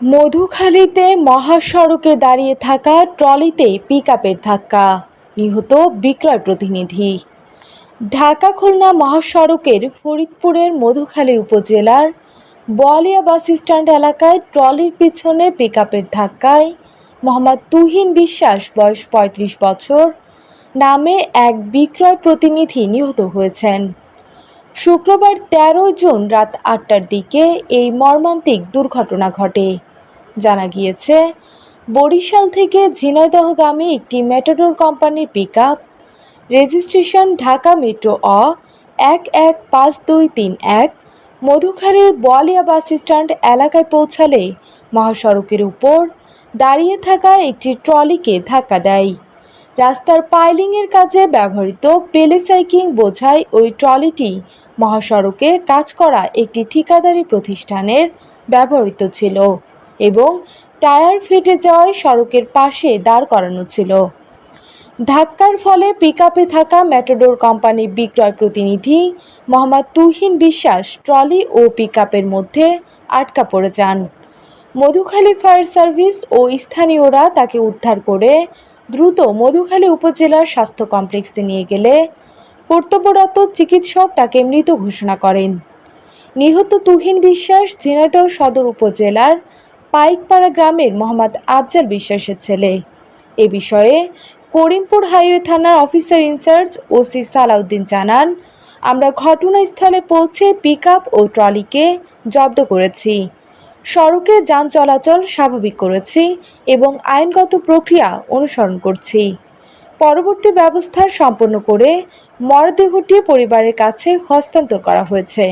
মধুখালীতে মহাসড়কে দাঁড়িয়ে থাকা ট্রলিতে পিকআপের ধাক্কা। নিহত বিক্রয় প্রতিনিধি। ঢাকা খুলনা মহাসড়কের ফরিদপুরের মধুখালী উপজেলার বলিয়া বাস স্ট্যান্ড এলাকায় ট্রলির পিছনে পিকআপের ধাক্কায় মোহাম্মদ তুহিন বিশ্বাস, বয়স পঁয়ত্রিশ বছর, নামে এক বিক্রয় প্রতিনিধি নিহত হয়েছেন। শুক্রবার তেরো জুন রাত আটটার দিকে এই মর্মান্তিক দুর্ঘটনা ঘটে। জানা গিয়েছে, বরিশাল থেকে ঝিনাইদহগামী একটি মেটাডোর কোম্পানির পিকআপ, রেজিস্ট্রেশন ঢাকা মেট্রো অ এক এক পাঁচ দুই তিন এক, মধুখালীর বোয়ালিয়া বাস স্ট্যান্ড এলাকায় পৌঁছালে মহাসড়কের উপর দাঁড়িয়ে থাকা একটি ট্রলিকে ধাক্কা দেয়। রাস্তার পাইলিংয়ের কাজে ব্যবহৃত পেলেসাইকিং বোঝাই ওই ট্রলিটি মহাসড়কে কাজ করা একটি ঠিকাদারি প্রতিষ্ঠানের ব্যবহৃত ছিল। এবং টায়ার ফেটে যাওয়ায় সড়কের পাশে দাঁড় করানো ছিল। ধাক্কার ফলে পিকআপে থাকা ম্যাটাডোর কোম্পানির বিক্রয় প্রতিনিধি মোহাম্মদ তুহিন বিশ্বাস ট্রলি ও পিকআপের মধ্যে আটকা পড়ে যান। মধুখালী ফায়ার সার্ভিস ও স্থানীয়রা তাকে উদ্ধার করে দ্রুত মধুখালী উপজেলার স্বাস্থ্য কমপ্লেক্সে নিয়ে গেলে কর্তব্যরত চিকিৎসক তাকে মৃত ঘোষণা করেন। নিহত তুহিন বিশ্বাস ঝিনাইদহ সদর উপজেলার পাইকপাড়া গ্রামের মোহাম্মদ আফজাল বিশ্বাসের ছেলে। এ বিষয়ে করিমপুর হাইওয়ে থানার officer in charge OC Salauddin জানান, আমরা ঘটনাস্থলে পৌঁছে পিকআপ ও ট্রলিকে জব্দ করেছি। সড়কে যান চলাচল স্বাভাবিক করেছি এবং আইনগত প্রক্রিয়া অনুসরণ করছি। পরবর্তী ব্যবস্থা সম্পন্ন করে মরদেহটি পরিবারের কাছে হস্তান্তর করা হয়েছে।